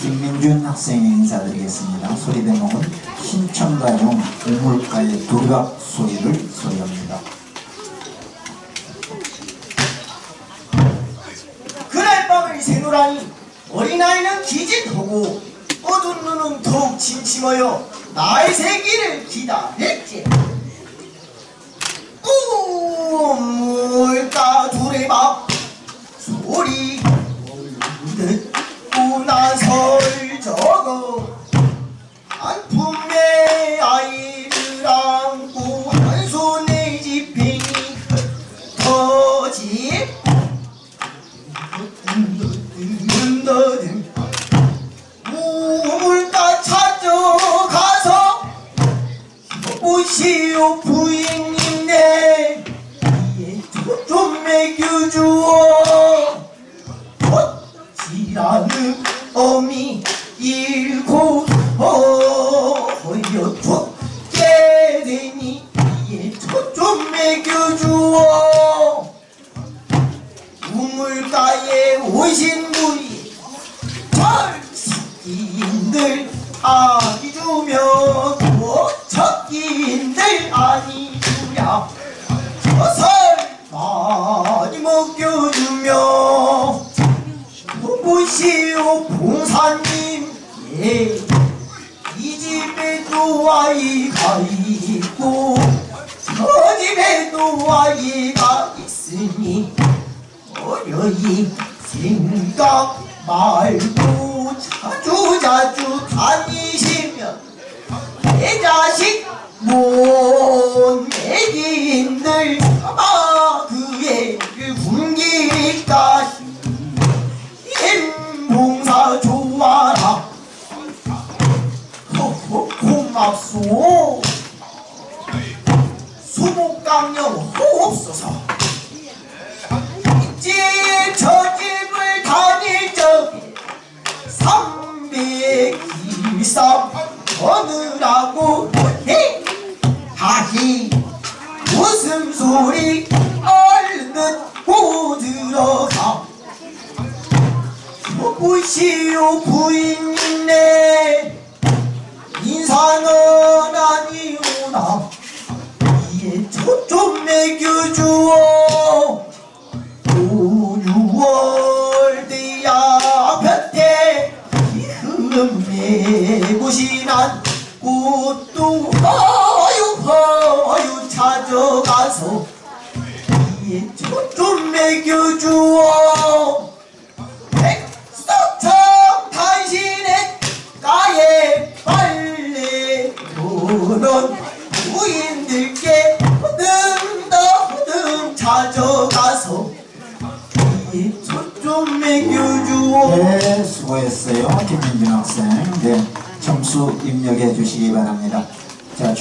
김민준 학생의 인사드리겠습니다. 소리 대목은 신청가용 우물가의 두박 소리를 소리합니다. 그날 밤을 새노라니 어린아이는 기진하고 어두운 눈은 더욱 침침하여 나의 새기를 기다렸지 우 손에 지팽이 터지 든든든 우물가 찾아가서 보시오 부인님네 이에 좀 먹여주어 철석기인들 아니 주며 도척기인들 아니 주랴 젖을 많이 먹여주며 보시오 봉사님 예. 이 집에도 아이가 있고 저 집에도 아이가 있으니 어려이 생각 말고 자주 자주 다니시면 내 자식 못 애기인들 아마 그 애를 굶기까 힘봉사 좋아라. 고맙소. 수목강령 호흡소서 시오 부인네. 인사는 아니오나. 이에 저좀 먹여주어. 오 6월 대야 볕에 흐름에 무신한 꽃도 허유 허유 찾아가서 이에 저좀 먹여주어 찾아가서 저좀 먹여주어 네, 수고했어요. 김민준 학생. 네, 점수 입력해 주시기 바랍니다. 자,